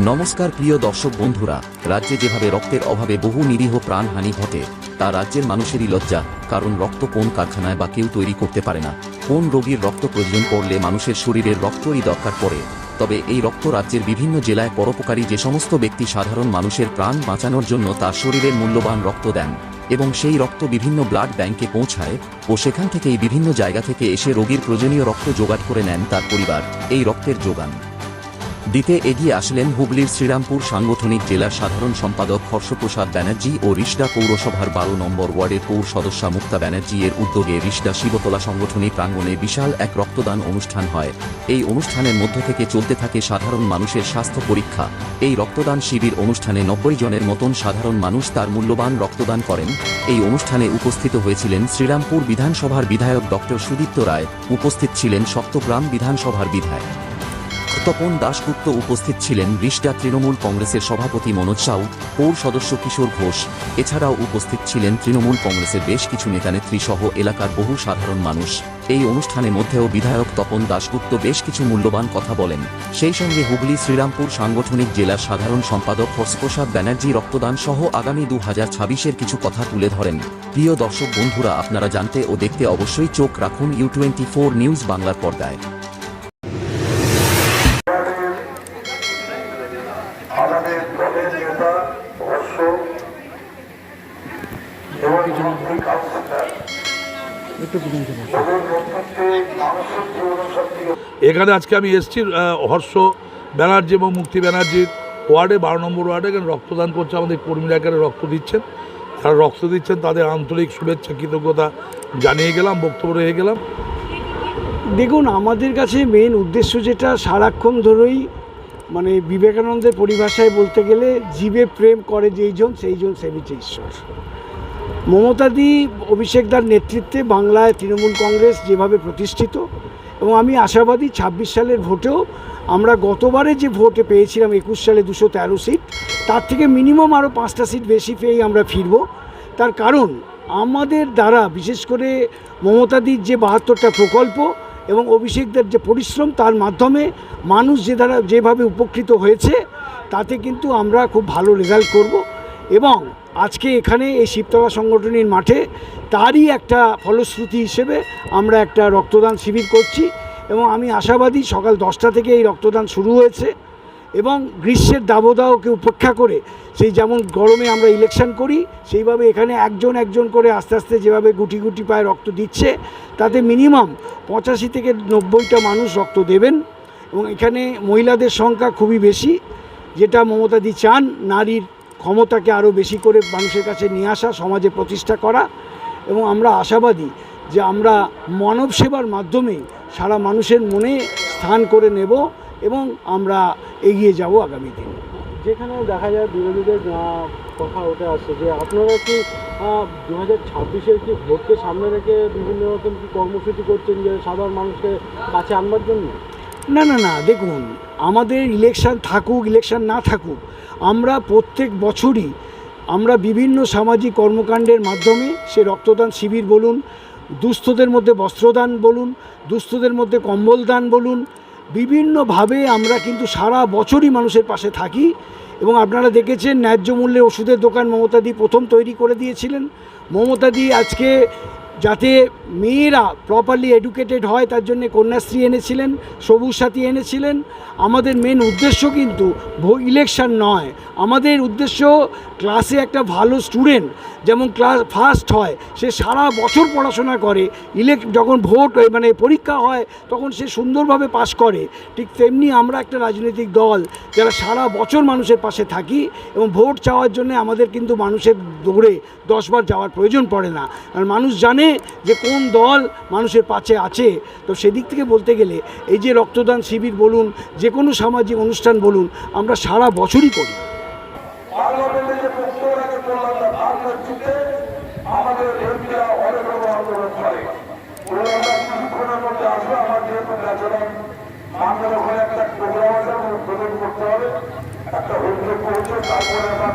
নমস্কার প্রিয় দর্শক বন্ধুরা, রাজ্যে যেভাবে রক্তের অভাবে বহু নিরীহ প্রাণহানি ঘটে, তা রাজ্যের মানুষেরই লজ্জা, কারণ রক্ত কোন কারখানায় বা কেউ তৈরি করতে পারে না। কোন রোগীর রক্ত প্রয়োজন পড়লে মানুষের শরীরের রক্তই দরকার পড়ে। তবে এই রক্ত রাজ্যের বিভিন্ন জেলায় পরোপকারী যে সমস্ত ব্যক্তি সাধারণ মানুষের প্রাণ বাঁচানোর জন্য তার শরীরের মূল্যবান রক্ত দেন, এবং সেই রক্ত বিভিন্ন ব্লাড ব্যাংকে পৌঁছায় ও সেখান থেকেই বিভিন্ন জায়গা থেকে এসে রোগীর প্রয়োজনীয় রক্ত জোগাড় করে নেন তার পরিবার। এই রক্তের যোগান দিতে এগিয়ে আসলেন হুগলির শ্রীরামপুর সাংগঠনিক জেলার সাধারণ সম্পাদক হর্ষপ্রসাদ ব্যানার্জি ও রিষদা পৌরসভার বারো নম্বর ওয়ার্ডের পৌর সদস্যা মুক্তা ব্যানার্জি এর উদ্যোগে রিষদা শিবতলা সংগঠনী প্রাঙ্গণে বিশাল এক রক্তদান অনুষ্ঠান হয়। এই অনুষ্ঠানের মধ্য থেকে চলতে থাকে সাধারণ মানুষের স্বাস্থ্য পরীক্ষা। এই রক্তদান শিবির অনুষ্ঠানে নব্বই জনের মতন সাধারণ মানুষ তার মূল্যবান রক্তদান করেন। এই অনুষ্ঠানে উপস্থিত হয়েছিলেন শ্রীরামপুর বিধানসভার বিধায়ক ডক্টর সুদীপ্ত রায়। উপস্থিত ছিলেন সপ্তগ্রাম বিধানসভার বিধায়ক। তপন দাশগুপ্ত উপস্থিত ছিলেন রিষ্টা তৃণমূল কংগ্রেসের সভাপতি মনোজ সাউ, পৌর সদস্য কিশোর ঘোষ। এছাড়াও উপস্থিত ছিলেন তৃণমূল কংগ্রেসের বেশ কিছু নেতানেত্রী সহ এলাকার বহু সাধারণ মানুষ। এই অনুষ্ঠানের মধ্যেও বিধায়ক তপন দাশগুপ্ত বেশ কিছু মূল্যবান কথা বলেন। সেই সঙ্গে হুগলি শ্রীরামপুর সাংগঠনিক জেলার সাধারণ সম্পাদক হর্ষপ্রসাদ ব্যানার্জি রক্তদান সহ আগামী দু হাজার ছাব্বিশের কিছু কথা তুলে ধরেন। প্রিয় দর্শক বন্ধুরা, আপনারা জানতে ও দেখতে অবশ্যই চোখ রাখুন ইউ টোয়েন্টি ফোর নিউজ বাংলার পর্দায়। এখানে আজকে আমি এসেছি হর্ষ ব্যানার্জি এবং মুক্তি ব্যানার্জির ওয়ার্ডে বারো নম্বর ওয়ার্ডে। এখানে রক্তদান করছে আমাদের কর্মীরা এখানে রক্ত দিচ্ছেন। যারা রক্ত দিচ্ছেন তাদের আন্তরিক শুভেচ্ছা কৃতজ্ঞতা জানিয়ে গেলাম বক্তব্য রেখে গেলাম। দেখুন আমাদের কাছে মেন উদ্দেশ্য যেটা সারাক্ষণ ধরেই মানে বিবেকানন্দের পরিভাষায় বলতে গেলে জীবে প্রেম করে যেইজন সেইজন সেবিছে ঈশ্বর। মমতাদি অভিষেকদার নেতৃত্বে বাংলায় তৃণমূল কংগ্রেস যেভাবে প্রতিষ্ঠিত, এবং আমি আশাবাদী ছাব্বিশ সালের ভোটেও আমরা গতবারে যে ভোটে পেয়েছিলাম একুশ সালে দুশো তেরো সিট, তার থেকে মিনিমাম আরও পাঁচটা সিট বেশি পেয়েই আমরা ফিরব। তার কারণ, আমাদের দ্বারা বিশেষ করে মমতাদির যে বাহাত্তরটা প্রকল্প এবং অভিষেকদের যে পরিশ্রম, তার মাধ্যমে মানুষ যে দ্বারা যেভাবে উপকৃত হয়েছে, তাতে কিন্তু আমরা খুব ভালো রেজাল্ট করব। এবং আজকে এখানে এই শিবতলা সংগঠনের মাঠে তারই একটা ফলশ্রুতি হিসেবে আমরা একটা রক্তদান শিবির করছি এবং আমি আশাবাদী সকাল দশটা থেকে এই রক্তদান শুরু হয়েছে এবং গ্রীষ্মের দাবদাহকে উপেক্ষা করে সেই যেমন গরমে আমরা ইলেকশন করি, সেইভাবে এখানে একজন একজন করে আস্তে আস্তে যেভাবে গুটি গুটি পায়ে রক্ত দিচ্ছে, তাতে মিনিমাম পঁচাশি থেকে নব্বইটা মানুষ রক্ত দেবেন এবং এখানে মহিলাদের সংখ্যা খুবই বেশি, যেটা মমতাদি চান, নারীর ক্ষমতাকে আরও বেশি করে মানুষের কাছে নিয়ে আসা, সমাজে প্রতিষ্ঠা করা এবং আমরা আশাবাদী যে আমরা মানব সেবার মাধ্যমে সারা মানুষের মনে স্থান করে নেব এবং আমরা এগিয়ে যাব আগামী দিন। যেখানে দেখা যায় বিরোধীদের কথা উঠে আসছে যে আপনারা কি দু হাজার ছাব্বিশের কি ভোটকে সামনে রেখে বিভিন্ন রকম কি কর্মসূচি করছেন যে সাধারণ মানুষকে কাছে আনবার জন্য? না না না, দেখুন, আমাদের ইলেকশন থাকুক ইলেকশন না থাকুক, আমরা প্রত্যেক বছরই আমরা বিভিন্ন সামাজিক কর্মকাণ্ডের মাধ্যমে সে রক্তদান শিবির বলুন, দুস্থদের মধ্যে বস্ত্রদান বলুন, দুস্থদের মধ্যে কম্বল দান বলুন, বিভিন্নভাবে আমরা কিন্তু সারা বছরই মানুষের পাশে থাকি এবং আপনারা দেখেছেন ন্যায্য মূল্যে ওষুধের দোকান মমতাদি প্রথম তৈরি করে দিয়েছিলেন। মমতাদি আজকে যাতে মেয়েরা প্রপারলি এডুকেটেড হয়, তার জন্য কন্যাশ্রী এনেছিলেন, সবুজ সাথী এনেছিলেন। আমাদের মেন উদ্দেশ্য কিন্তু ইলেকশন নয়। আমাদের উদ্দেশ্য ক্লাসে একটা ভালো স্টুডেন্ট যেমন ক্লাস ফার্স্ট হয়, সে সারা বছর পড়াশোনা করে। ইলেক যখন ভোট মানে পরীক্ষা হয়, তখন সে সুন্দরভাবে পাশ করে। ঠিক তেমনি আমরা একটা রাজনৈতিক দল, যারা সারা বছর মানুষের পাশে থাকি এবং ভোট চাওয়ার জন্য আমাদের কিন্তু মানুষের দৌড়ে দশবার যাওয়ার প্রয়োজন পড়ে না। কারণ মানুষ জানে যে কোন দল মানুষের পাশে আছে। তো সেদিক থেকে বলতে গেলে এই যে রক্তদান শিবির বলুন, যে কোনো সামাজিক অনুষ্ঠান বলুন, আমরা সারা বছরই করি। পার্লামেন্টে যে বক্তব্য আগে বললাম না ভারতের যুগে আমাদের এমপিরা অনেক রকম আন্দোলন করে বললাম না কিছুক্ষণের মধ্যে আসবে আমার যেহেতু ন্যাচারাল আমাদের ওখানে একটা প্রোগ্রাম আছে আমার উদ্বোধন করতে হবে একটা অভিযোগ করেছে তারপরে আমার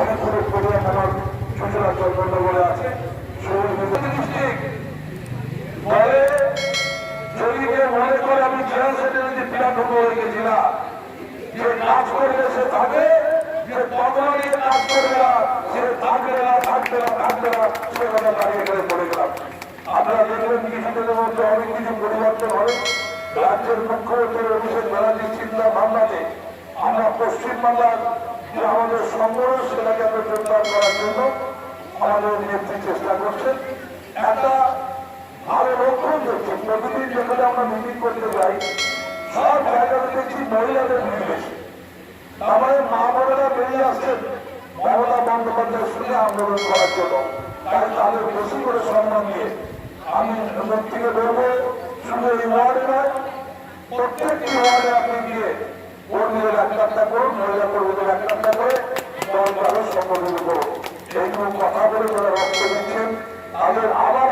অনেকগুলো প্রোগ্রাম আমার সূচনা চন্দ্র বলে আছে ফলে যদি কেউ মনে করে আমি জেনারেল সেক্রেটারি বিরাট হয়ে গেছিলাম যে কাজ করবে সে না কথা দাঁড়িয়ে এখানে বলে গেলাম। আপনারা দেখবেন কিছুদিনের মধ্যে অনেক কিছু পরিবর্তন হবে। রাজ্যের মুখ্যমন্ত্রী অভিষেক ব্যানার্জির চিন্তা ভাবনাতে আমরা পশ্চিমবাংলার যে আমাদের সংগ্রহ সেটাকে আমরা জোরদার করার জন্য আমাদের নেত্রী চেষ্টা করছেন। একটা ভালো লক্ষণ দেখছি প্রতিদিন যেখানে আমরা মিটিং করতে যাই, সব জায়গাতে দেখছি মহিলাদের ভিড় বেশি আমাদের মা বোনেরা বেরিয়ে আসছেন। মমতা বন্দ্যোপাধ্যায়ের সঙ্গে আন্দোলন করার জন্য। তাই তাদের বেশি সম্মান দিয়ে আমি থেকে বলব, শুধু এই ওয়ার্ডে নয়, প্রত্যেকটি ওয়ার্ডে আপনি গিয়ে কর্মীদের একটা একটা করুন, মহিলা কর্মীদের একটা একটা করে, দল তাদের সম্বোধন করুন এইগুলো কথা বলে যারা রক্ত দিচ্ছেন, তাদের আবার